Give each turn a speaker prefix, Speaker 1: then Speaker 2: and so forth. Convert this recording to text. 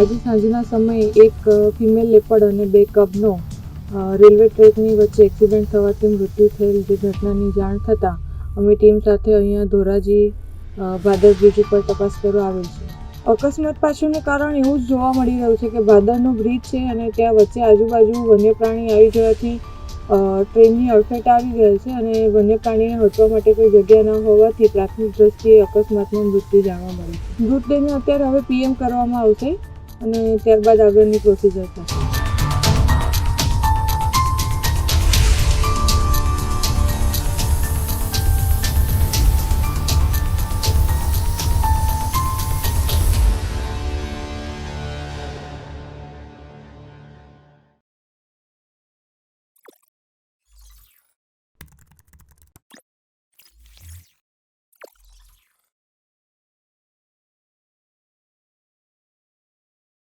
Speaker 1: આજે સાંજના સમયે એક ફિમેલ લેપડ અને બે કબનો રેલવે ટ્રેકની વચ્ચે એક્સિડન્ટ થવાથી મૃત્યુ થયેલ જે ઘટનાની જાણ થતાં અમે ટીમ સાથે અહીંયા ધોરાજી ભાદર બ્રિજ ઉપર તપાસ કરવા આવેલ છે અકસ્માત પાછળનું કારણ એવું જ જોવા મળી રહ્યું છે કે ભાદરનો બ્રિજ છે અને ત્યાં વચ્ચે આજુબાજુ વન્ય પ્રાણી આવી જવાથી ટ્રેનની અડફેટ આવી ગયેલ છે અને વન્ય પ્રાણીને હટવા માટે કોઈ જગ્યા ન હોવાથી પ્રાથમિક દ્રષ્ટિએ અકસ્માતમાં મૃત્યુ જાણવા મળ્યું મૃતદેહને અત્યારે હવે પીએમ કરવામાં આવશે. અને ત્યારબાદ આગળની પ્રોસિજર થશે